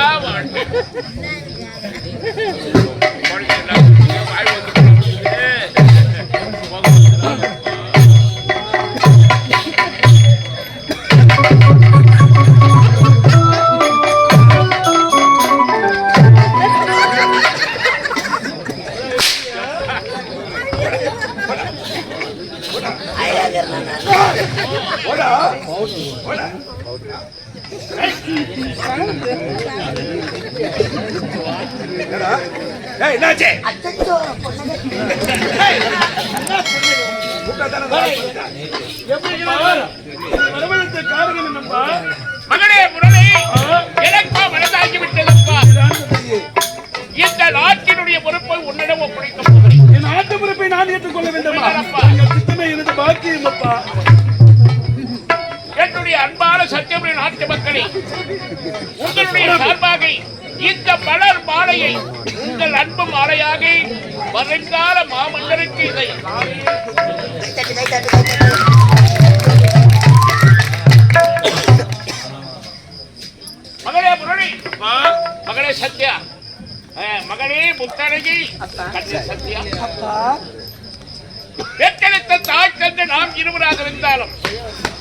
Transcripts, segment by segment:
ಮಾಡ್ತಾರೆ என்னாச்சு வரவழைத்த காரணம் என்னப்பா மகளே முரளி எனக்கா மனதாகி விட்டதப்பா இந்த நாட்டினுடைய பொறுப்பை உன்னிடம் ஒப்படைக்க என் நாட்டு பொறுப்பை நான் ஏற்றுக்கொள்ள வேண்டுமா வேண்டாமப்பா. எங்கள் திட்டமே எனது பாக்கியம் அப்பா என்னுடைய அன்பான சத்தியமுடைய நாட்டு மக்களே உங்களுடைய சார்பாக இந்த மலர் மாலையை உங்கள் அன்பு மாலையாக வருங்கால மாமன்னருக்கு இதை மகளே முரளி. மகளே சத்யா. அஹ், மகளே கண்ணே சத்யா. பெற்றெடுத்த தாய் தந்து நாம் இருவராக இருந்தாலும்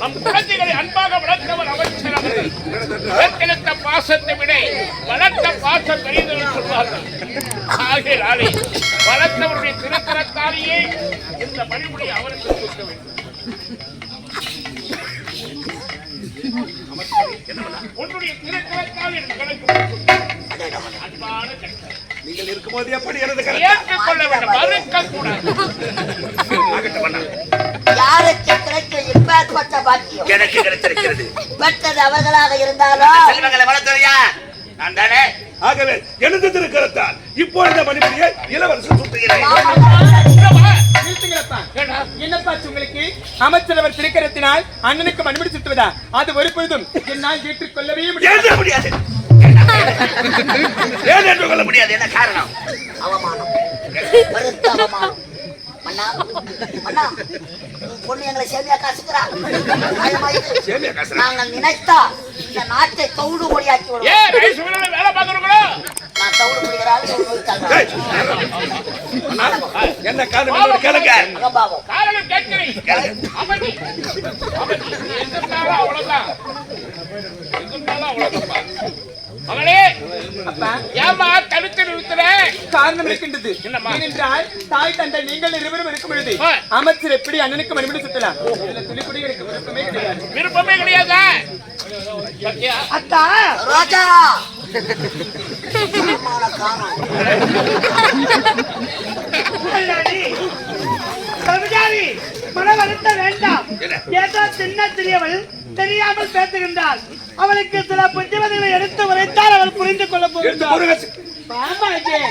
நம் குழந்தைகளை அன்பாக வளர்த்தவர் அமைச்சர் அவர்கள் பாசத்தை விட வளர்த்த பாசம் பெரியது என்று சொல்வார்கள். ஆகையாலே வளர்த்தவருடைய திருத்தரத்தாலேயே இந்த மணிமுடி அவருக்கு கொடுக்க வேண்டும். உன்னுடைய திருத்தரத்தால் எனக்கு அன்பான கட்டளை. நீங்கள் இருக்கும்போது எப்படி எனது கருத்து? ஏற்றுக்கொள்ள வேண்டும் மறுக்க கூடாது. யாருக்கு கிடைக்க இப்பேற்பட்ட பாக்கியம். எனக்கு கிடைத்திருக்கிறது. பெற்றது அவர்களாக இருந்தாலும் செல்வங்களை வளர்த்தது யார்? நான் தானே. ஆகவே எனது திருக்கரத்தால் இப்பொழுது மணிமணியை இளவரசர் சுட்டுகிறேன் நிறுத்துங்களப்பா. என்னப்பாச்சு உங்களுக்கு? அமைச்சர் அவர் திருக்கரத்தினால் அண்ணனுக்கு மணிமுடி சுட்டுவதா அது ஒரு பொழுதும் என்னால் ஏற்றுக்கொள்ளவே முடியாது. ஏன் ஏற்றுக்கொள்ள முடியாது? என்ன காரணம்? அவமானம். அண்ணா. அண்ணா பொண்ணு எங்களை சேமியா காசுக்கிறா? நாங்கள் நினைத்தா இந்த நாட்டை ஏய், அண்ணா, என்ன காரணம் கேளுங்க. காரணம் கேட்கிறேன். அவ்வளவுதான். அவ்வளவுதான்ப்பா மகளே அப்பா ஏமா தடுத்து நிறுத்துற காரணம் இருக்கின்றது? ஏனென்றால் தாய் தந்தை நீங்கள் இருவரும் இருக்கும் பொழுது. அமைச்சர் எப்படி அண்ணனுக்கு மணிமுடி சுட்டலாம் இதுல துளி கூட எனக்கு விருப்பமே கிடையாது. விருப்பமே கிடையாதா? சத்யா. அத்தா! ரோஜா! மன வருத்த வேண்டாம் ஏதோ சின்ன சிறியவள் தெரியாமல் பேசுகின்றாள். அவளுக்கு சில புத்திமதிகளை எடுத்து உரைத்தால் அவள் புரிந்து கொள்ள அஜய்.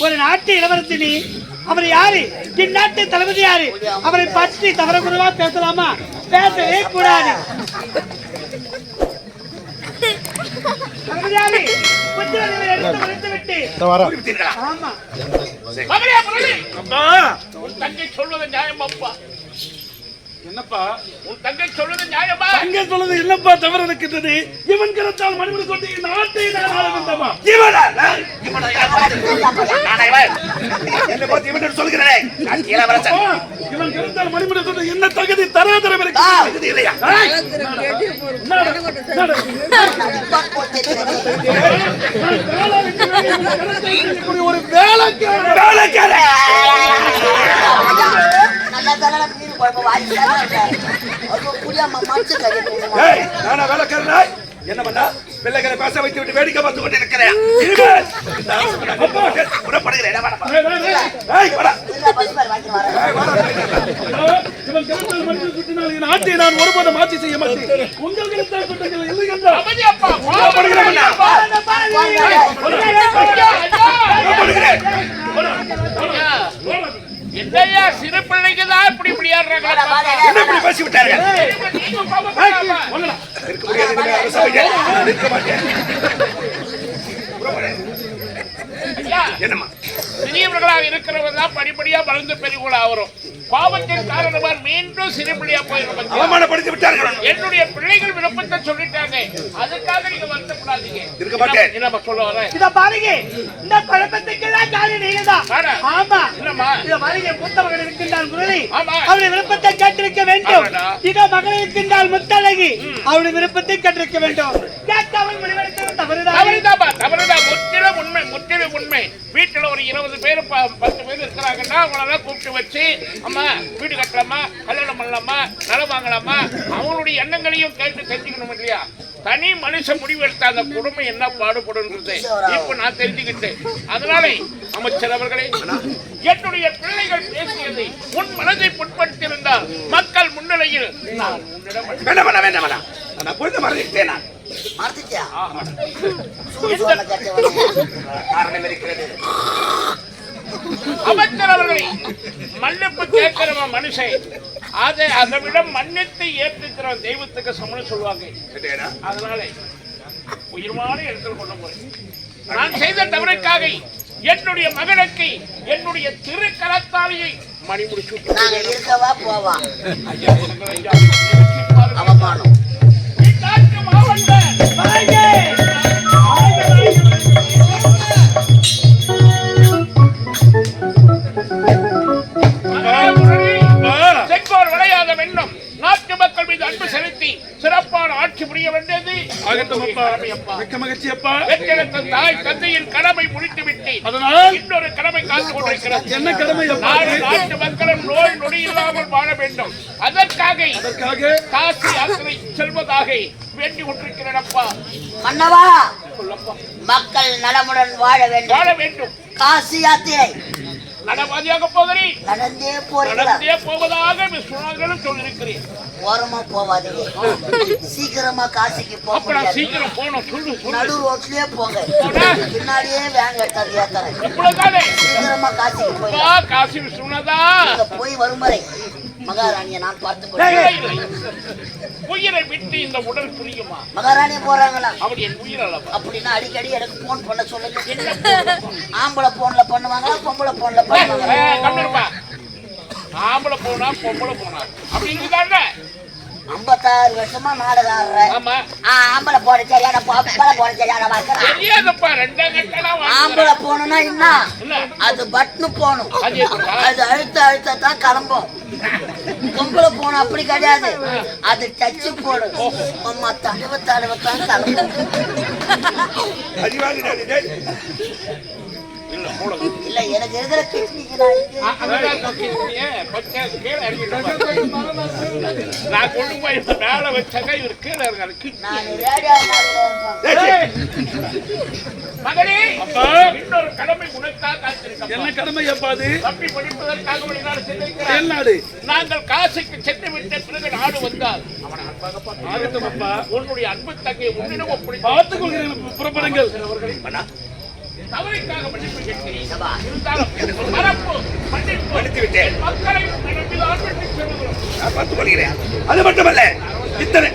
ஒரு நாட்டு இளவரசினி. அவர் யாரு? இந்நாட்டு தளபதி யாரு? அவரை பற்றி தவறகுறவா பேசலாமா? பேசவே கூடாது. தங்கை சொல்வது நியாயம் அப்பா என்னப்பா உன் தங்கை சொல்வது நியாயமா அங்கே சொல்லுது என்னப்பா தவறு இருக்கின்றது இவன் கருத்தால் மணிமுடி கொண்டு நாட்டை நான் ஆள வேண்டாமா இவனா? நான் இவனா? நானா இவன்? என்னை பார்த்து இவன் சொல்கிறேனே. இவன் கொண்டு என்ன தகுதி தராதரம் இருக்கு தகுதி இல்லையா? ஏய், என்னடா? என்னடா? நான் போட்டு தெரியும். நான் வேளாளுக்கு வேண்டிய இந்த கருத்தை செய்யக்கூடிய ஒரு வேலைக்காரன். வேலைக்காரன். நல்லா தானே மீன் குழம்பு வாங்கி தானே இருக்காரு. அது புரியாம மச்சு கறி போடுவான். ஏய், நானா வேலைக்காரனாய்? என்ன பண்ணா? பிள்ளைகளை பேச வைத்து விட்டு வேடிக்கை பார்த்து கொண்டு இருக்கிறேன் இனிமேல் இந்த அரசு நான் புறப்படுகிறேன் என்ன பண்ண என்னையா சிறு பிள்ளைங்க தான் இப்படி இப்படி ஆடுறாங்களா பாப்பா? என்ன இப்படி பேசி. இருக்க முடியாது மாட்டேன். ஐயா, என்னம்மா? சிறியவர்களாக இருக்கிறவங்க தான் படிப்படியா வளர்ந்து பெரியவங்களா வரும் கோபத்தின் காரணமா மீண்டும் சிறு பிள்ளையா அவமானப்படுத்தி விட்டார்கள். என்னுடைய பிள்ளைகள் விருப்பத்தை சொல்லிட்டாங்க. அதுக்காக நீங்க வருத்தப்படாதீங்க. இருக்க மாட்டேன். என்ன சொல்ல வரேன் இத பாருங்க. இந்த குழப்பத்துக்கெல்லாம் காரணம் நீங்கதான் ஆனா. ஆமா. இல்லம்மா. இத பாருங்க. மூத்த மகன் இருக்கின்றான் முரளி. அவருடைய விருப்பத்தை கேட்டிருக்க வேண்டும். இதோ மகன் இருக்கின்றால் முத்தழகி. அவருடைய விருப்பத்தை கேட்டிருக்க வேண்டும். கேட்காமல் முடிவெடுத்தது தவறுதான். தவறுதாப்பா தவறுதான் முற்றிலும் உண்மை முற்றிலும் உண்மை. வீட்டுல ஒரு இருபது பேர் ப- பத்து பேர் இருக்கிறாங்கன்னா அவங்களெல்லாம் கூப்பிட்டு வச்சு அம்மா வீடு கட்டலாமா? கல்யாணம் பண்ணலாமா? நிலம் வாங்கலாமா? அவங்களுடைய எண்ணங்களையும் கேட்டு தெரிஞ்சுக்கணும் இல்லையா? தனி மனுஷன் முடிவெடுத்த அந்த குடும்பம் என்ன பாடுபடுன்றது? இப்ப நான் தெரிஞ்சுக்கிட்டேன். அதனால அமைச்சர் அவர்களே என்னுடைய பிள்ளைகள் பேசியதை உன் மனதை புண்படுத்தியிருந்தால் மக்கள் முன்னிலையில் நான் உன்னிடம் வேண்டாம் வேண்டாம் நான் மறந்துட்டேன் நான். மறந்துட்டியா? காரணம் இருக்கிறது. அமைச்சர் அவர்களை மன்னிப்பு கேட்கிறவன் மனுஷன். அதை அதை விட மன்னித்து ஏற்றுக்கிற தெய்வத்துக்கு சமணம் சொல்லுவாங்க? அதனால உயிர்வான இடத்துல கொண்டு போய். நான் செய்த தவறுக்காக என்னுடைய மகனுக்கு என்னுடைய திருக்கரத்தாளியை மணி முடிச்சு நாங்க இருக்கவா போவா. அவமானம் புரிய. மிக்க மகிழ்ச்சி அப்பா. பெற்றெடுத்த தாய் தந்தையின் கடமை முடித்து விட்டு அதனால் இன்னொரு கடமை காத்துக் கொண்டிருக்கிறது. என்ன கடமை நாட்டு மக்களும் நோய் நொடி இல்லாமல் வாழ வேண்டும். அதற்காக அதற்காக காசி யாத்திரை செல்வதாக வேண்டி கொண்டிருக்கிறேன் அப்பா. மக்கள் நலமுடன் வாழ வேண்டும். வாழ வேண்டும். காசி யாத்திரை நடவாதியாக போகிறேன் நடந்தே நடந்தே போவதாக விஸ்வநாதனும் சொல்லியிருக்கிறேன் ஓரமா போவாதீங்க. சீக்கிரமா காசிக்கு போக சீக்கிரம் போகணும் சொல்லு நடு ரோட்லயே போங்க. பின்னாடியே வேன் எடுத்தாது இவ்வளவுதானே? சீக்கிரமா காசிக்கு போய் காசி விஸ்வநாதா. போய் வரும் வரை. மகாராணியை நான் இல்லை. உயிரை விட்டு இந்த உடல் புரியுமா? மகாராணி போறாங்களா? அவள் என் உயிர் அப்படின்னா அடிக்கடி எனக்கு போன் பண்ண சொல்லுங்க. ஆம்பளை போன்ல பண்ணுவாங்களா பொம்பளை போன்ல கம்மிருப்பா. ஆம்பளை போனா பொம்பளை போனா. அப்படி இருக்குதாங்க ஐம்பத்தாறு வருஷமா நாடகம் ஆடுறேன் ஆம்பளை போட சரியான பொம்பளை போட சரியான ஆம்பளை போகணும்னா என்ன? அது பட்னு போகணும் அது அழுத்த அழுத்த தான் கிளம்பும். பொம்பளை போகணும் அப்படி கிடையாது. அது டச்சு போடு. அம்மா தடவை தடவை தான் இல்ல எனக்கு கிட்னிக்கு நான் கொண்டு போய் மேல வச்சாக்க இவர் கீழே இருக்காரு. மகனே. இன்னொரு கடமை உனக்காக. என்ன கடமை அப்பா அது? தப்பி படிப்பதற்காக வெளிநாடு சென்றிருக்கிறார். வெளிநாடு நாங்கள் காசிக்கு சென்று விட்ட பிறகு நாடு வந்தால் அவனை அன்பாக பார்த்து உன்னுடைய அன்பு தங்கை உன்னிடம் ஒப்படைத்து பார்த்துக் கொள்கிறேன் புறப்படுங்கள் அண்ணா, தவறுக்காக மன்னிப்பு கேட்கிறேன். சபா. இருந்தாலும் மறப்பு மன்னிப்பு மன்னித்து விட்டேன். என் மக்களை உன்னிடம் மீது அன்பளித்து செல்கிறோம் நான் பார்த்துக் கொள்கிறேன் அது மட்டுமல்ல இத்தனை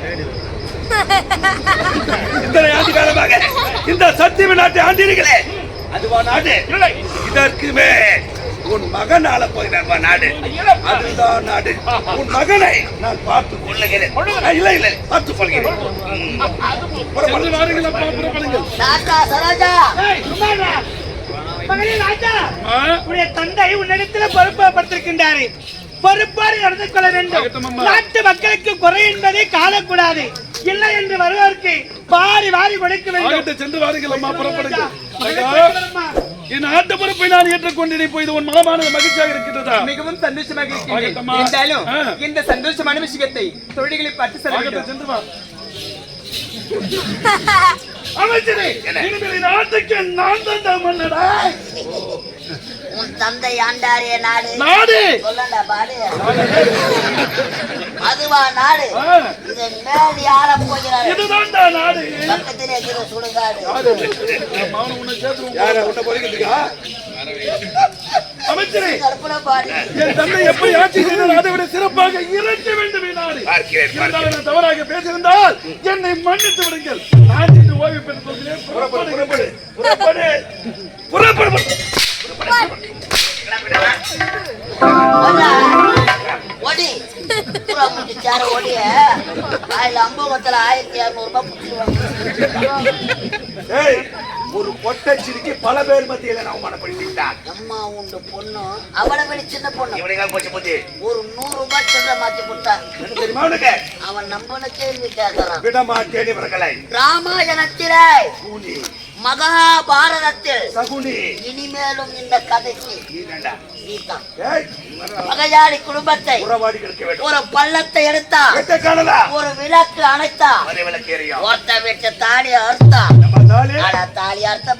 இத்தனை ஆண்டு காலமாக இந்த சத்தியம நாட்டை ஆண்டீர்களே அதுவா நாடு? இல்லை. இதற்கு மேல். உன் மகன் ஆள போகிறார் நாடு. அதுதான் நாடு. உன் மகனை நான் பார்த்து கொள்ளுகிறேன். இல்லை இல்லை பார்த்து கொள்கிறேன். தந்தை உன்னிடத்தில் பொறுப்பப்படுத்திருக்கின்றாரு பொறுப்பாடு நடந்து கொள்ள வேண்டும். நாட்டு மக்களுக்கு குறை என்பதை காணக்கூடாது. இல்லை என்று வருவதற்கு வாரி வாரி கொடுக்க வேண்டும். சென்று வாருங்கள் அம்மா புறப்படுங்கள். என் ஆட்டு பொறுப்பை நான் ஏற்றுக்கொண்டேன் இப்போ இது உன் மனமானது மகிழ்ச்சியாக இருக்கின்றதா? மிகவும் சந்தோஷமாக. இருந்தாலும் ஆ. இந்த சந்தோஷமான விஷயத்தை தொழில்களை பற்றி சொல்ல சென்று வா. அமைச்சரே இனிமேல் இந்த நாட்டுக்கு நான் தான் மன்னடா உன் தந்தை ஆண்டாரிய நாடு. நாடு. சொல்லண்டா பாடு. அதுவா நாடு. ஆ, இதை மேல் ஆள போகிறாரு இதுதான்டா நாடு. பக்கத்திலே இருக்கிற சுடுகாடு. மகன் உன்னை சேர்த்து யார உன்னை பொறுக்கிறதுக்கா அமைச்சரே கற்பனை பாடு. என் தந்தை எப்படி ஆட்சி செய்தால் அதை விட சிறப்பாக இருக்க வேண்டும் நாடு. நான் தவறாக பேசியிருந்தால் என்னை மன்னித்து விடுங்கள். நான் ஓய்வு பெற்று கொள்கிறேன். புறப்படு புறப்படு. புறப்படு. புறப்படு. சேர ஓடிய? ஆயில அம்பகத்துல ஆயிரத்தி இரநூறு ரூபாய் புடிச்சுவாங்க ஏய் ஒரு பொட்டச்சிரிக்கு பல பேர் மத்தியில நான் அவமானப்படுத்திட்டான் அம்மா உண்டு பொண்ணு. அவளை விட சின்ன பொண்ணு இவனுங்க போச்சு போச்சு? ஒரு நூறு ரூபாய் சில்லறை மாத்தி கொடுத்தா. என்ன தெரியுமா உனக்கு? அவன் நம்பன கேள்வி கேட்கறான். விடமாட்டேன் இவர்களை ராமாயணத்திலே மகாபாரதத்தில். இனிமேலும் இந்த கதைக்கு பகையாளி குடும்பத்தை ஒரு பள்ளத்தை எடுத்தா ஒரு விளக்கு அணைத்தா ஒருத்த விட்டு தாலி அறுத்தா. தாலி? அறுத்த